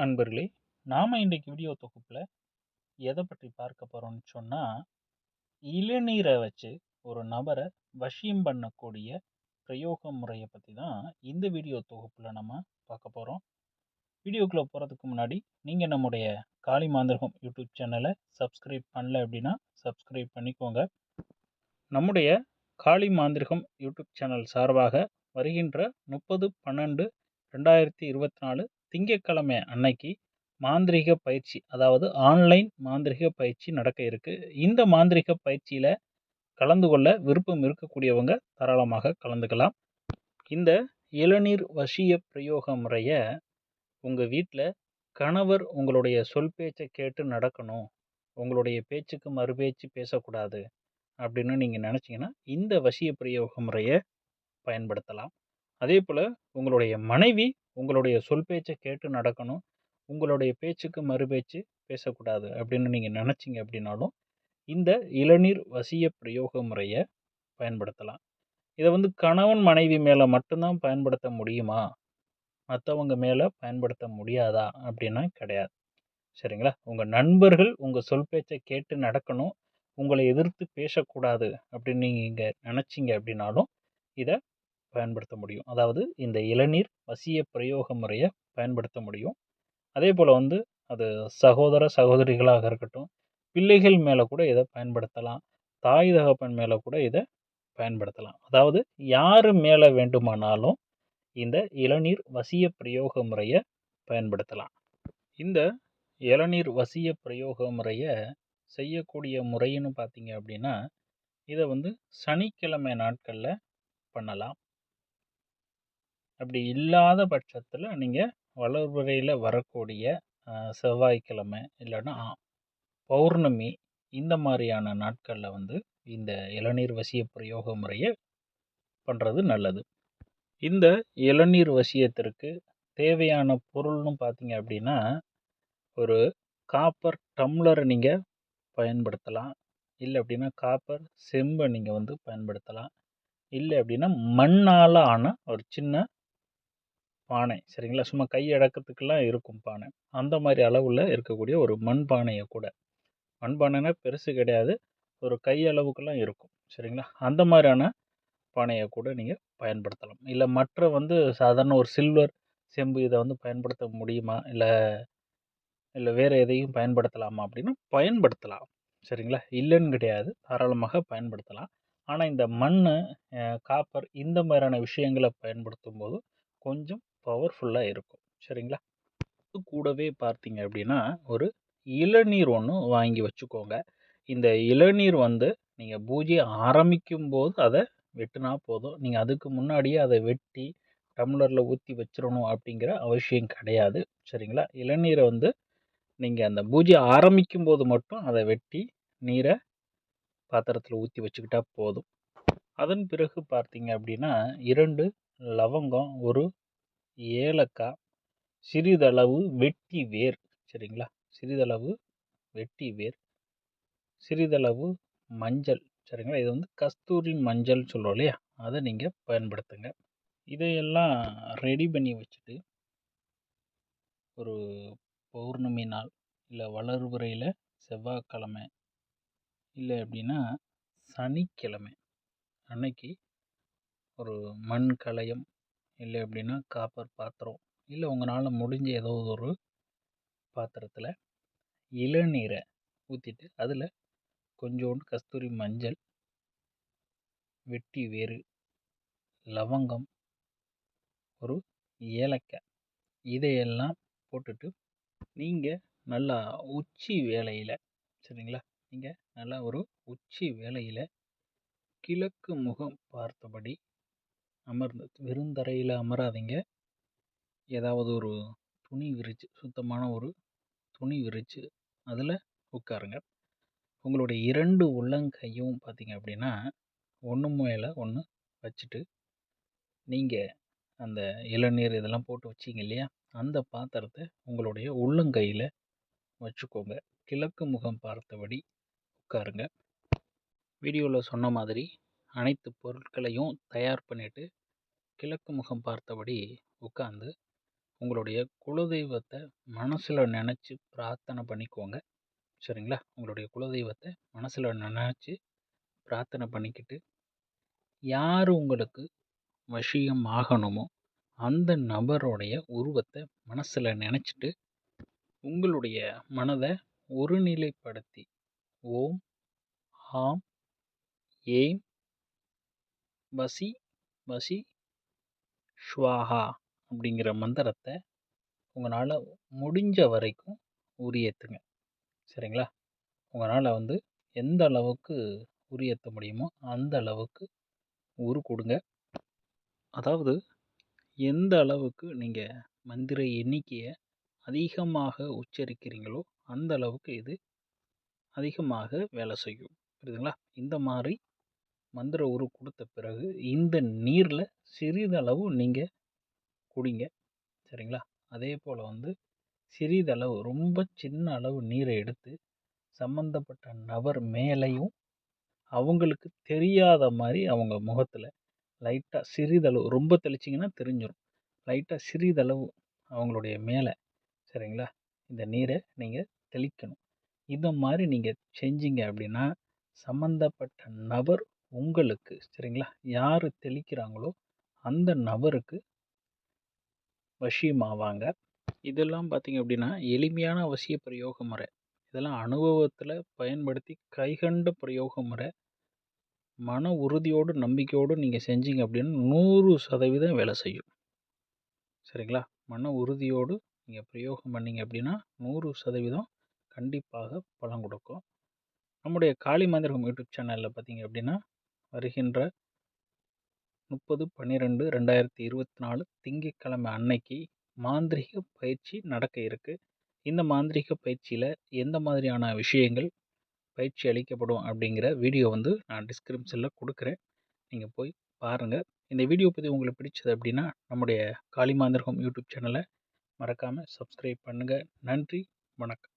அன்பர்களே நாம் இன்றைக்கு வீடியோ தொகுப்பில் எதை பற்றி பார்க்க போகிறோம்னு சொன்னால் இளநீரை வச்சு ஒரு நபரை வசியம் பண்ணக்கூடிய பிரயோக முறையை பற்றி தான் இந்த வீடியோ தொகுப்பில் நம்ம பார்க்க போகிறோம் வீடியோக்குள்ளே போகிறதுக்கு முன்னாடி நீங்கள் நம்முடைய காளி மாந்திரகம் யூடியூப் சேனலை சப்ஸ்கிரைப் பண்ணல அப்படின்னா சப்ஸ்கிரைப் பண்ணிக்கோங்க. நம்முடைய காளி மாந்திரகம் யூடியூப் சேனல் சார்பாக வருகின்ற முப்பது பன்னெண்டு ரெண்டாயிரத்தி இருபத்தி நாலு திங்கட்கிழமை அன்னைக்கு மாந்திரிக பயிற்சி அதாவது ஆன்லைன் மாந்திரிக பயிற்சி நடக்க இருக்கு. இந்த மாந்திரிக பயிற்சியில் கலந்து கொள்ள விருப்பம் இருக்கக்கூடியவங்க தாராளமாக கலந்துக்கலாம். இந்த இளநீர் வசிய பிரயோக முறையை உங்கள் வீட்டில் கணவர் உங்களுடைய சொல் பேச்சை கேட்டு நடக்கணும் உங்களுடைய பேச்சுக்கு மறுபேச்சு பேசக்கூடாது அப்படின்னு நீங்கள் நினச்சிங்கன்னா இந்த வசிய பிரயோக முறையை பயன்படுத்தலாம். அதே போல் உங்களுடைய மனைவி உங்களுடைய சொல் பேச்சை கேட்டு நடக்கணும். உங்களுடைய பேச்சுக்கு மறுபேச்சு பேசக்கூடாது அப்படின்னு நீங்கள் நினச்சிங்க அப்படின்னாலும் இந்த இளநீர் வசிய பிரயோக முறையை பயன்படுத்தலாம். இதை வந்து கணவன் மனைவி மேலே மட்டும்தான் பயன்படுத்த முடியுமா? மற்றவங்க மேலே பயன்படுத்த முடியாதா? அப்படின்னா கிடையாது. சரிங்களா? உங்கள் நண்பர்கள் உங்கள் சொல் பேச்சை கேட்டு நடக்கணும். உங்களை எதிர்த்து பேசக்கூடாது அப்படின்னு நீங்கள் இங்கே நினச்சிங்க அப்படின்னாலும் இதை பயன்படுத்த முடியும். அதாவது இந்த இளநீர் வசிய பிரயோக முறையை பயன்படுத்த முடியும். அதே போல் வந்து அது சகோதர சகோதரிகளாக இருக்கட்டும் பிள்ளைகள் மேலே கூட இதை பயன்படுத்தலாம். தாய் தகப்பன் மேலே கூட இதை பயன்படுத்தலாம். அதாவது யார் மேலே வேண்டுமானாலும் இந்த இளநீர் வசிய பிரயோக முறையை பயன்படுத்தலாம். இந்த இளநீர் வசிய பிரயோக முறையை செய்யக்கூடிய முறைன்னு பார்த்தீங்க அப்படின்னா இதை வந்து சனிக்கிழமை நாட்களில் பண்ணலாம். அப்படி இல்லாத பட்சத்தில் நீங்கள் வளர்பிறையில் வரக்கூடிய செவ்வாய்க்கிழமை இல்லைன்னா பௌர்ணமி இந்த மாதிரியான நாட்களில் வந்து இந்த இளநீர் வசிய பிரயோக முறையை பண்ணுறது நல்லது. இந்த இளநீர் வசியத்திற்கு தேவையான பொருள்னு பார்த்தீங்க அப்படின்னா ஒரு காப்பர் டம்ளரை நீங்கள் பயன்படுத்தலாம். இல்லை அப்படின்னா காப்பர் செம்பை நீங்கள் வந்து பயன்படுத்தலாம். இல்லை அப்படின்னா மண்ணால் ஆன ஒரு சின்ன பானை சரிங்களா? சும்மா கை அடக்கத்துக்கெல்லாம் இருக்கும் பானை. அந்த மாதிரி அளவில் இருக்கக்கூடிய ஒரு மண் பானையை கூட. மண் பானைனா பெருசு கிடையாது. ஒரு கை அளவுக்கெல்லாம் இருக்கும் சரிங்களா? அந்த மாதிரியான பானையை கூட நீங்கள் பயன்படுத்தலாம். இல்லை மற்ற வந்து சாதாரண ஒரு சில்வர் செம்பு இதை வந்து பயன்படுத்த முடியுமா? இல்லை இல்லை வேறு எதையும் பயன்படுத்தலாமா அப்படின்னா பயன்படுத்தலாம் சரிங்களா? இல்லைன்னு கிடையாது. தாராளமாக பயன்படுத்தலாம். ஆனால் இந்த மண் காப்பர் இந்த மாதிரியான விஷயங்களை பயன்படுத்தும் போது கொஞ்சம் பவர்ஃபுல்லாக இருக்கும். சரிங்களா? அது கூடவே பார்த்தீங்க அப்படின்னா ஒரு இளநீர் ஒன்று வாங்கி வச்சுக்கோங்க. இந்த இளநீர் வந்து நீங்கள் பூஜை ஆரம்பிக்கும் போது அதை வெட்டினா போதும். நீங்கள் அதுக்கு முன்னாடியே அதை வெட்டி டம்ளரில் ஊற்றி வச்சிடணும் அப்படிங்கிற அவசியம் கிடையாது. சரிங்களா? இளநீரை வந்து நீங்கள் அந்த பூஜை ஆரம்பிக்கும் போது மட்டும் அதை வெட்டி நீரை பாத்திரத்தில் ஊற்றி வச்சுக்கிட்டா போதும். அதன் பிறகு பார்த்தீங்க அப்படின்னா இரண்டு லவங்கம் ஒரு ஏலக்காய் சிறிதளவு வெட்டி வேர் சரிங்களா? சிறிதளவு வெட்டி வேர் சிறிதளவு மஞ்சள் சரிங்களா? இது வந்து கஸ்தூரி மஞ்சள் சொல்கிறோம் இல்லையா? அதை நீங்கள் பயன்படுத்துங்க. இதையெல்லாம் ரெடி பண்ணி வச்சுட்டு ஒரு பௌர்ணமி நாள் இல்லை வளர்புறையில் செவ்வாய்க்கிழமை இல்லை அப்படின்னா சனிக்கிழமை அன்னைக்கு ஒரு மண் கலயம் இல்லை அப்படின்னா காப்பர் பாத்திரம். இல்லை உங்களால் முடிஞ்ச ஏதோ ஒரு பாத்திரத்தில் இளநீரை ஊற்றிட்டு அதில் கொஞ்சோண்டு கஸ்தூரி மஞ்சள் வெட்டி வேறு லவங்கம் ஒரு ஏலக்காய் இதையெல்லாம் போட்டுட்டு நீங்கள் நல்லா உச்சி வேலையில் சரிங்களா? நீங்கள் நல்லா ஒரு உச்சி வேலையில் கிழக்கு முகம் பார்த்தபடி அமர்ந்து வெறுந்தரையில் அமராதீங்க. ஏதாவது ஒரு துணி விரித்து சுத்தமான ஒரு துணி விரித்து அதில் உட்காருங்க. உங்களுடைய இரண்டு உள்ளங்கையும் பார்த்தீங்க அப்படின்னா ஒன்று மேலே ஒன்று வச்சுட்டு நீங்கள் அந்த இளநீர் இதெல்லாம் போட்டு வச்சிங்க இல்லையா? அந்த பாத்திரத்தை உங்களுடைய உள்ளங்கையில் வச்சுக்கோங்க. கிழக்கு முகம் பார்த்தபடி உட்காருங்க. வீடியோவில் சொன்ன மாதிரி அனைத்து பொருட்களையும் தயார் பண்ணிவிட்டு கிழக்கு முகம் பார்த்தபடி உட்காந்து உங்களுடைய குலதெய்வத்தை மனசில் நினச்சி பிரார்த்தனை பண்ணிக்கோங்க. சரிங்களா? உங்களுடைய குலதெய்வத்தை மனசில் நினச்சி பிரார்த்தனை பண்ணிக்கிட்டு யார் உங்களுக்கு வசியம் ஆகணுமோ அந்த நபருடைய உருவத்தை மனசில் நினச்சிட்டு உங்களுடைய மனதை ஒருநிலைப்படுத்தி ஓம் ஆம் ஏம் வசி வசி ஸ்வாஹா அப்படிங்கிற மந்திரத்தை உங்களால் முடிஞ்ச வரைக்கும் உரியேற்றுங்க சரிங்களா? உங்களால் வந்து எந்த அளவுக்கு உரியேற்ற முடியுமோ அந்த அளவுக்கு உரு கொடுங்க. அதாவது எந்த அளவுக்கு நீங்கள் மந்திர எண்ணிக்கையை அதிகமாக உச்சரிக்கிறீங்களோ அந்த அளவுக்கு இது அதிகமாக வேலை செய்யும். புரியுதுங்களா? இந்த மாதிரி மந்திர உரு கொடுத்த பிறகு இந்த நீரில் சிறிதளவு நீங்கள் குடிங்க. சரிங்களா? அதே போல் வந்து சிறிதளவு ரொம்ப சின்ன அளவு நீரை எடுத்து சம்மந்தப்பட்ட நபர் மேலேயும் அவங்களுக்கு தெரியாத மாதிரி அவங்க முகத்தில் லைட்டாக சிறிதளவு ரொம்ப தெளிச்சிங்கன்னா தெரிஞ்சிடும் லைட்டாக சிறிதளவு அவங்களுடைய மேலே சரிங்களா? இந்த நீரை நீங்கள் தெளிக்கணும். இந்த மாதிரி நீங்கள் செஞ்சீங்க அப்படின்னா சம்மந்தப்பட்ட நபர் உங்களுக்கு சரிங்களா? யார் தெளிக்கிறாங்களோ அந்த நபருக்கு வசியமாவாங்க. இதெல்லாம் பார்த்திங்க அப்படின்னா எளிமையான அவசிய பிரயோக முறை. இதெல்லாம் அனுபவத்தில் பயன்படுத்தி கைகண்ட பிரயோக முறை. மன உறுதியோடு நம்பிக்கையோடு நீங்கள் செஞ்சீங்க அப்படின்னா நூறு சதவீதம் வேலை செய்யும். சரிங்களா? மன உறுதியோடு நீங்கள் பிரயோகம் பண்ணிங்க அப்படின்னா நூறு சதவீதம் கண்டிப்பாக பலன் கொடுக்கும். நம்முடைய காளி மந்திரகம் யூடியூப் சேனலில் பார்த்தீங்க அப்படின்னா வருகின்ற முப்பது பன்னிரெண்டு ரெண்டாயிரத்தி இருபத்தி நாலு திங்கட்கிழமை அன்னைக்கு மாந்திரிக பயிற்சி நடக்க இருக்குது இந்த மாந்திரிக பயிற்சியில் எந்த மாதிரியான விஷயங்கள் பயிற்சி அளிக்கப்படும் அப்படிங்கிற வீடியோ வந்து நான் டிஸ்கிரிப்ஷனில் கொடுக்குறேன். நீங்கள் போய் பாருங்கள் இந்த வீடியோ பற்றி உங்களுக்கு பிடிச்சது அப்படின்னா நம்முடைய காளிமாந்திரகம் யூடியூப் சேனலை மறக்காமல் சப்ஸ்கிரைப் பண்ணுங்கள் நன்றி வணக்கம்.